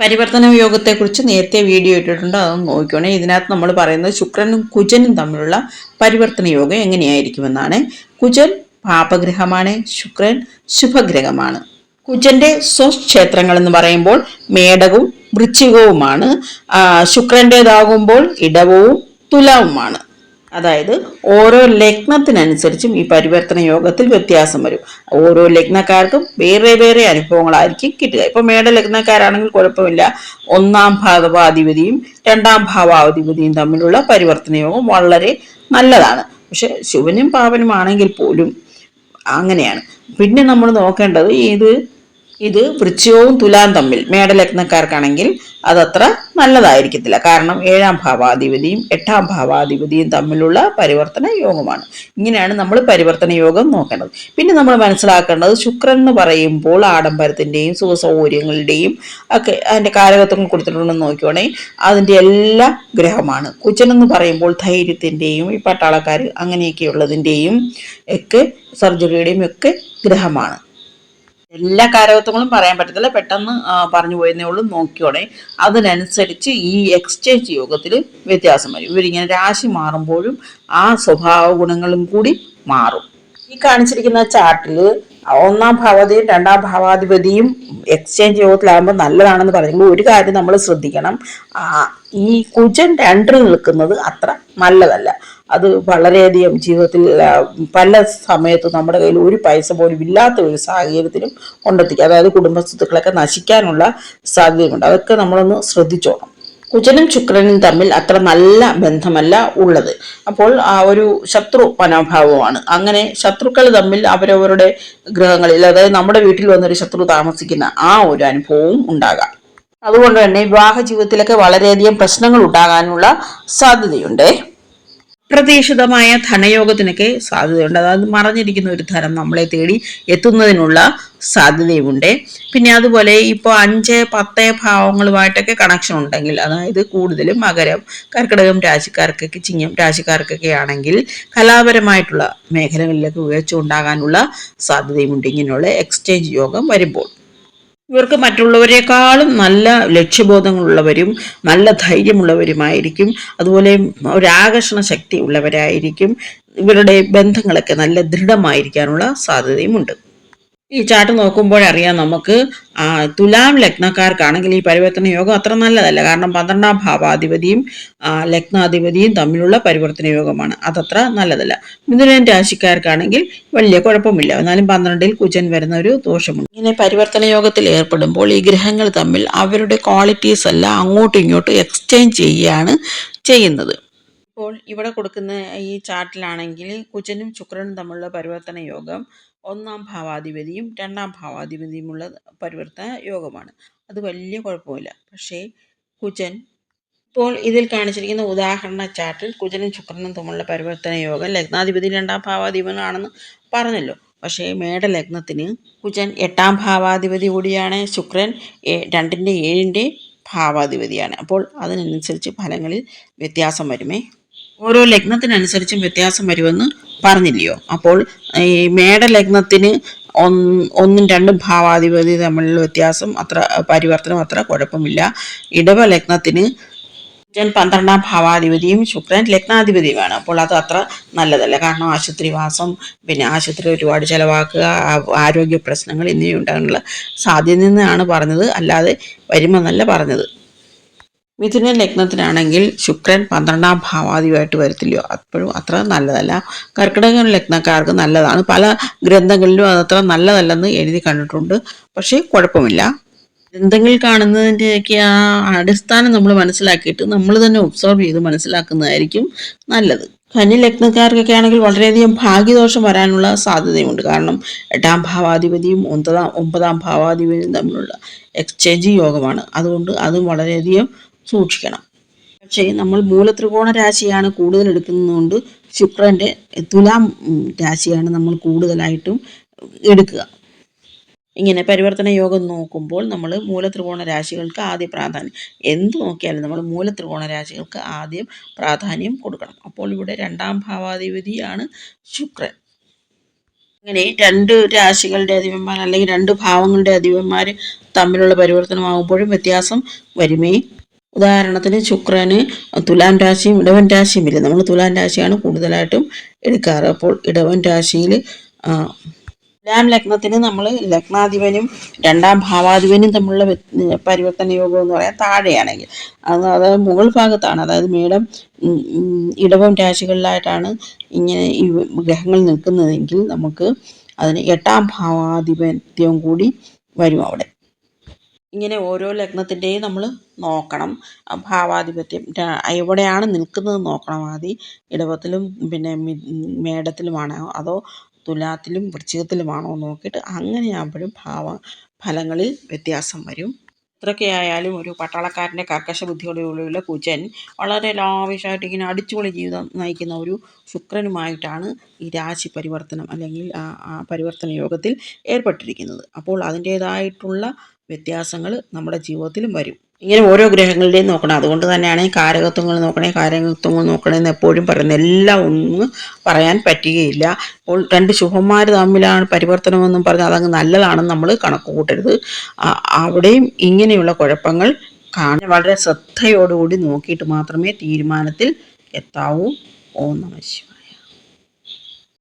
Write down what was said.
പരിവർത്തന യോഗത്തെക്കുറിച്ച് നേരത്തെ വീഡിയോ ഇട്ടിട്ടുണ്ട്. അതൊന്ന് നോക്കിക്കോണേ. ഇതിനകത്ത് നമ്മൾ പറയുന്നത് ശുക്രനും കുജനും തമ്മിലുള്ള പരിവർത്തന യോഗം എങ്ങനെയായിരിക്കുമെന്നാണ്. കുജൻ പാപഗ്രഹമാണ് ശുക്രൻ ശുഭഗ്രഹമാണ്. കുജന്റെ സ്വക്ഷേത്രങ്ങൾ എന്ന് പറയുമ്പോൾ മേടകവും വൃശ്ചികവുമാണ്. ശുക്രന്റേതാകുമ്പോൾ ഇടവവും തുലവുമാണ്. അതായത് ഓരോ ലഗ്നത്തിനനുസരിച്ചും ഈ പരിവർത്തന യോഗത്തിൽ വ്യത്യാസം വരും. ഓരോ ലഗ്നക്കാർക്കും വേറെ വേറെ അനുഭവങ്ങളായിരിക്കും കിട്ടുക. ഇപ്പൊ മേട ലഗ്നക്കാരാണെങ്കിൽ കുഴപ്പമില്ല. ഒന്നാം ഭാവാധിപതിയും രണ്ടാം ഭാവാധിപതിയും തമ്മിലുള്ള പരിവർത്തന യോഗം വളരെ നല്ലതാണ്. പക്ഷെ ശുഭനും പാവനും ആണെങ്കിൽ പോലും അങ്ങനെയാണ്. പിന്നെ നമ്മൾ നോക്കേണ്ടത് ഇത് ഇത് വൃശ്ചികവും തുലാം തമ്മിൽ മേടലഗ്നക്കാർക്കാണെങ്കിൽ അതത്ര നല്ലതായിരിക്കത്തില്ല. കാരണം ഏഴാം ഭാവാധിപതിയും എട്ടാം ഭാവാധിപതിയും തമ്മിലുള്ള പരിവർത്തന യോഗമാണ്. ഇങ്ങനെയാണ് നമ്മൾ പരിവർത്തന യോഗം നോക്കേണ്ടത്. പിന്നെ നമ്മൾ മനസ്സിലാക്കേണ്ടത് ശുക്രൻ എന്ന് പറയുമ്പോൾ ആഡംബരത്തിന്റെയും സുഖസൗകര്യങ്ങളുടെയും ഒക്കെ അതിന്റെ കാരകത്വങ്ങൾ കൊടുത്തിട്ടുണ്ടെന്ന് നോക്കുകയാണെങ്കിൽ അതിന്റെ എല്ലാ ഗ്രഹമാണ്. കുച്ചൻ എന്ന് പറയുമ്പോൾ ധൈര്യത്തിന്റെയും ഈ പട്ടാളക്കാർ അങ്ങനെയൊക്കെയുള്ളതിന്റെയും ഒക്കെ സർജറിയുടെയും ഒക്കെ ഗ്രഹമാണ്. എല്ലാ കാരകത്വങ്ങളും പറയാൻ പറ്റത്തില്ല. പെട്ടെന്ന് പറഞ്ഞു പോയെന്നേ ഉള്ളൂ. നോക്കിയോടെ. അതിനനുസരിച്ച് ഈ എക്സ്ചേഞ്ച് യോഗത്തിൽ വ്യത്യാസം വരും. ഇവരിങ്ങനെ രാശി മാറുമ്പോഴും ആ സ്വഭാവ ഗുണങ്ങളും കൂടി മാറും. ഈ കാണിച്ചിരിക്കുന്ന ചാർട്ടിൽ ഒന്നാം ഭാവാധിയും രണ്ടാം ഭാവാധിപതിയും എക്സ്ചേഞ്ച് യോഗത്തിലാകുമ്പോൾ നല്ലതാണെന്ന് പറയുമ്പോൾ ഒരു കാര്യം നമ്മൾ ശ്രദ്ധിക്കണം. ഈ കുജൻ രണ്ടിൽ നിൽക്കുന്നത് അത്ര നല്ലതല്ല. അത് വളരെയധികം ജീവിതത്തിൽ പല സമയത്തും നമ്മുടെ കയ്യിൽ ഒരു പൈസ പോലും ഇല്ലാത്ത ഒരു സാഹചര്യത്തിലും കൊണ്ടെത്തിക്കുക അതായത് കുടുംബസ്വത്തുക്കളൊക്കെ നശിക്കാനുള്ള സാധ്യതയുണ്ട് അതൊക്കെ നമ്മളൊന്ന് ശ്രദ്ധിച്ചോണം. കുജനും ശുക്രനും തമ്മിൽ അത്ര നല്ല ബന്ധമല്ല ഉള്ളത്. അപ്പോൾ ആ ഒരു ശത്രു മനോഭാവമാണ് അങ്ങനെ ശത്രുക്കൾ തമ്മിൽ അവരവരുടെ ഗ്രഹങ്ങളിൽ അതായത് നമ്മുടെ വീട്ടിൽ വന്നൊരു ശത്രു താമസിക്കുന്ന ആ ഒരു അനുഭവവും ഉണ്ടാകാം. അതുകൊണ്ട് തന്നെ വിവാഹ ജീവിതത്തിലൊക്കെ വളരെയധികം പ്രശ്നങ്ങൾ ഉണ്ടാകാനുള്ള സാധ്യതയുണ്ട്. പ്രതീക്ഷിതമായ ധനയോഗത്തിനൊക്കെ സാധ്യതയുണ്ട്. അതായത് മറഞ്ഞിരിക്കുന്ന ഒരു ധനം നമ്മളെ തേടി എത്തുന്നതിനുള്ള സാധ്യതയുമുണ്ട്. പിന്നെ അതുപോലെ ഇപ്പോൾ അഞ്ച് പത്ത് ഭാവങ്ങളുമായിട്ടൊക്കെ കണക്ഷൻ ഉണ്ടെങ്കിൽ അതായത് കൂടുതലും മകരം കർക്കിടകം രാശിക്കാർക്കൊക്കെ ചിങ്ങം രാശിക്കാർക്കൊക്കെ ആണെങ്കിൽ കലാപരമായിട്ടുള്ള മേഖലകളിലൊക്കെ ഉയർച്ച ഉണ്ടാകാനുള്ള സാധ്യതയുമുണ്ട്. ഇങ്ങനെയുള്ള എക്സ്ചേഞ്ച് യോഗം വരുമ്പോൾ. ഇവർക്ക് മറ്റുള്ളവരെക്കാളും നല്ല ലക്ഷ്യബോധങ്ങളുള്ളവരും നല്ല ധൈര്യമുള്ളവരുമായിരിക്കും. അതുപോലെ ഒരാകർഷണ ശക്തി ഉള്ളവരായിരിക്കും ഇവരുടെ ബന്ധങ്ങളൊക്കെ നല്ല ദൃഢമായിരിക്കാനുള്ള സാധ്യതയുമുണ്ട്. ഈ ചാർട്ട് നോക്കുമ്പോഴറിയാം നമുക്ക് തുലാം ലഗ്നക്കാർക്കാണെങ്കിൽ ഈ പരിവർത്തന യോഗം അത്ര നല്ലതല്ല. കാരണം പന്ത്രണ്ടാം ഭാവാധിപതിയും ലഗ്നാധിപതിയും തമ്മിലുള്ള പരിവർത്തന യോഗമാണ്. അതത്ര നല്ലതല്ല. മിഥുനൻ രാശിക്കാർക്കാണെങ്കിൽ വലിയ കുഴപ്പമില്ല. എന്നാലും പന്ത്രണ്ടിൽ കുജൻ വരുന്ന ഒരു ദോഷമുണ്ട്. ഇങ്ങനെ പരിവർത്തന യോഗത്തിൽ ഏർപ്പെടുമ്പോൾ ഈ ഗ്രഹങ്ങൾ തമ്മിൽ അവരുടെ ക്വാളിറ്റീസ് എല്ലാം അങ്ങോട്ടും ഇങ്ങോട്ടും എക്സ്ചേഞ്ച് ചെയ്യുകയാണ് ചെയ്യുന്നത്. ഇപ്പോൾ ഇവിടെ കൊടുക്കുന്ന ഈ ചാർട്ടിലാണെങ്കിൽ കുജനും ശുക്രനും തമ്മിലുള്ള പരിവർത്തന യോഗം ഒന്നാം ഭാവാധിപതിയും രണ്ടാം ഭാവാധിപതിയുമുള്ള പരിവർത്തന യോഗമാണ്. അത് വലിയ കുഴപ്പമില്ല. പക്ഷേ കുജൻ ഇപ്പോൾ ഇതിൽ കാണിച്ചിരിക്കുന്ന ഉദാഹരണ ചാർട്ടിൽ കുജനും ശുക്രനും തമ്മിലുള്ള പരിവർത്തന യോഗം ലഗ്നാധിപതി രണ്ടാം ഭാവാധിപനാണെന്ന് പറഞ്ഞല്ലോ. പക്ഷേ മേടലഗ്നത്തിന് കുജൻ എട്ടാം ഭാവാധിപതി കൂടിയാണ്. ശുക്രൻ രണ്ടിന്റെ ഏഴിന്റെ ഭാവാധിപതിയാണ്. അപ്പോൾ അതിനനുസരിച്ച് ഫലങ്ങളിൽ വ്യത്യാസം വരുമേ? ഓരോ ലഗ്നത്തിനനുസരിച്ചും വ്യത്യാസം വരുമെന്ന് പറഞ്ഞില്ലയോ? അപ്പോൾ ഈ മേടലഗ്നത്തിന് ഒന്ന് രണ്ടും ഭാവാധിപതി തമ്മിലുള്ള വ്യത്യാസം അത്ര പരിവർത്തനം അത്ര കുഴപ്പമില്ല. ഇടവ ലഗ്നത്തിന് ബുധൻ പന്ത്രണ്ടാം ഭാവാധിപതിയും ശുക്രൻ ലഗ്നാധിപതിയുമാണ്. അപ്പോൾ അത് അത്ര നല്ലതല്ല. കാരണം ആശുപത്രിവാസം പിന്നെ ആശുപത്രി ഒരുപാട് ചിലവാക്കുക ആരോഗ്യ പ്രശ്നങ്ങൾ എന്നിവയുണ്ടാകാനുള്ള സാധ്യത നിന്നാണ് പറഞ്ഞത്. അല്ലാതെ വരുമെന്നല്ല പറഞ്ഞത്. മിഥുന ലഗ്നത്തിനാണെങ്കിൽ ശുക്രൻ പന്ത്രണ്ടാം ഭാവാധിപമായിട്ട് വരത്തില്ലയോ? അപ്പോഴും അത്ര നല്ലതല്ല. കർക്കിടക ലഗ്നക്കാർക്ക് നല്ലതാണ്. പല ഗ്രന്ഥങ്ങളിലും അതത്ര നല്ലതല്ലെന്ന് എഴുതി കണ്ടിട്ടുണ്ട്. പക്ഷേ കുഴപ്പമില്ല. ഗ്രന്ഥങ്ങളിൽ കാണുന്നതിന്റെയൊക്കെ ആ അടിസ്ഥാനം നമ്മൾ മനസ്സിലാക്കിയിട്ട് നമ്മൾ തന്നെ ഒബ്സർവ് ചെയ്ത് മനസ്സിലാക്കുന്നതായിരിക്കും നല്ലത്. കന്നി ലഗ്നക്കാർക്കൊക്കെ ആണെങ്കിൽ വളരെയധികം ഭാഗ്യദോഷം വരാനുള്ള സാധ്യതയുണ്ട്. കാരണം എട്ടാം ഭാവാധിപതിയും ഒമ്പതാം ഒമ്പതാം ഭാവാധിപതിയും തമ്മിലുള്ള എക്സ്ചേഞ്ച് യോഗമാണ്. അതുകൊണ്ട് അതും വളരെയധികം സൂക്ഷിക്കണം. പക്ഷേ നമ്മൾ മൂലത്രികോണ രാശിയാണ് കൂടുതൽ എടുക്കുന്നതുകൊണ്ട് ശുക്രന്റെ തുലാം രാശിയാണ് നമ്മൾ കൂടുതലായിട്ടും എടുക്കുക. ഇങ്ങനെ പരിവർത്തന യോഗം നോക്കുമ്പോൾ നമ്മൾ മൂലത്രികോണ രാശികൾക്ക് ആദ്യ പ്രാധാന്യം എന്ത് നോക്കിയാലും നമ്മൾ മൂലത്രികോണ രാശികൾക്ക് ആദ്യം പ്രാധാന്യം കൊടുക്കണം. അപ്പോൾ ഇവിടെ രണ്ടാം ഭാവാധിപതിയാണ് ശുക്രൻ. അങ്ങനെ രണ്ട് രാശികളുടെ അധിപന്മാർ അല്ലെങ്കിൽ രണ്ട് ഭാവങ്ങളുടെ അധിപന്മാർ തമ്മിലുള്ള പരിവർത്തനമാകുമ്പോഴും വ്യത്യാസം വരുമേ ഉദാഹരണത്തിന് ശുക്രന് തുലാം രാശിയും ഇടവൻ രാശിയും ഇല്ല. നമ്മൾ തുലാം രാശിയാണ് കൂടുതലായിട്ടും എടുക്കാറ്. അപ്പോൾ ഇടവൻ രാശിയിൽ തുലാം ലഗ്നത്തിന് നമ്മൾ ലഗ്നാധിപനും രണ്ടാം ഭാവാധിപനും തമ്മിലുള്ള പരിവർത്തന യോഗം എന്ന് പറയാൻ താഴെയാണെങ്കിൽ. അത് അതായത് മുകൾ ഭാഗത്താണ്. അതായത് മേടം ഇടവം രാശികളിലായിട്ടാണ് ഇങ്ങനെ ഈ ഗ്രഹങ്ങൾ നിൽക്കുന്നതെങ്കിൽ നമുക്ക് അതിന് എട്ടാം ഭാവാധിപത്യം കൂടി വരും അവിടെ. ഇങ്ങനെ ഓരോ ലഗ്നത്തിന്റെയും നമ്മൾ നോക്കണം. ഭാവാധിപത്യം. എവിടെയാണ് നിൽക്കുന്നത് നോക്കണം ആദ്യം ഇടവത്തിലും പിന്നെ മേടത്തിലുമാണോ. അതോ തുലാത്തിലും വൃശ്ചികത്തിലുമാണോ നോക്കിയിട്ട് അങ്ങനെയാകുമ്പോഴും ഭാവ ഫലങ്ങളിൽ വ്യത്യാസം വരും. ഇത്രയൊക്കെ ആയാലും ഒരു പട്ടാളക്കാരന്റെ കർക്കശ ബുദ്ധിയോടെയുള്ള കുചൻ വളരെ ലാവിഷായിട്ട് ഇങ്ങനെ അടിച്ചുപൊളി ജീവിതം നയിക്കുന്ന ഒരു ശുക്രനുമായിട്ടാണ് ഈ രാശി പരിവർത്തനം അല്ലെങ്കിൽ ആ പരിവർത്തന യോഗത്തിൽ ഏർപ്പെട്ടിരിക്കുന്നത്. അപ്പോൾ അതിന്റേതായിട്ടുള്ള വ്യത്യാസങ്ങൾ നമ്മുടെ ജീവിതത്തിലും വരും. ഇങ്ങനെ ഓരോ ഗ്രഹങ്ങളുടെയും നോക്കണം. അതുകൊണ്ട് തന്നെയാണ് ഈ കാരകത്വങ്ങൾ നോക്കണേ കാരകത്വങ്ങൾ നോക്കണേ എന്ന് എപ്പോഴും പറയുന്നത്. എല്ലാം ഒന്ന് പറയാൻ പറ്റുകയില്ല. അപ്പോൾ രണ്ട് ശുഭന്മാർ തമ്മിലാണ് പരിവർത്തനമെന്നും പറഞ്ഞ് അതങ്ങ് നല്ലതാണെന്ന് നമ്മൾ കണക്ക് കൂട്ടരുത്. അവിടെയും ഇങ്ങനെയുള്ള കുഴപ്പങ്ങൾ കാണാൻ വളരെ ശ്രദ്ധയോടുകൂടി നോക്കിയിട്ട് മാത്രമേ തീരുമാനത്തിൽ എത്താവൂ. ഓം നമ ശിവായ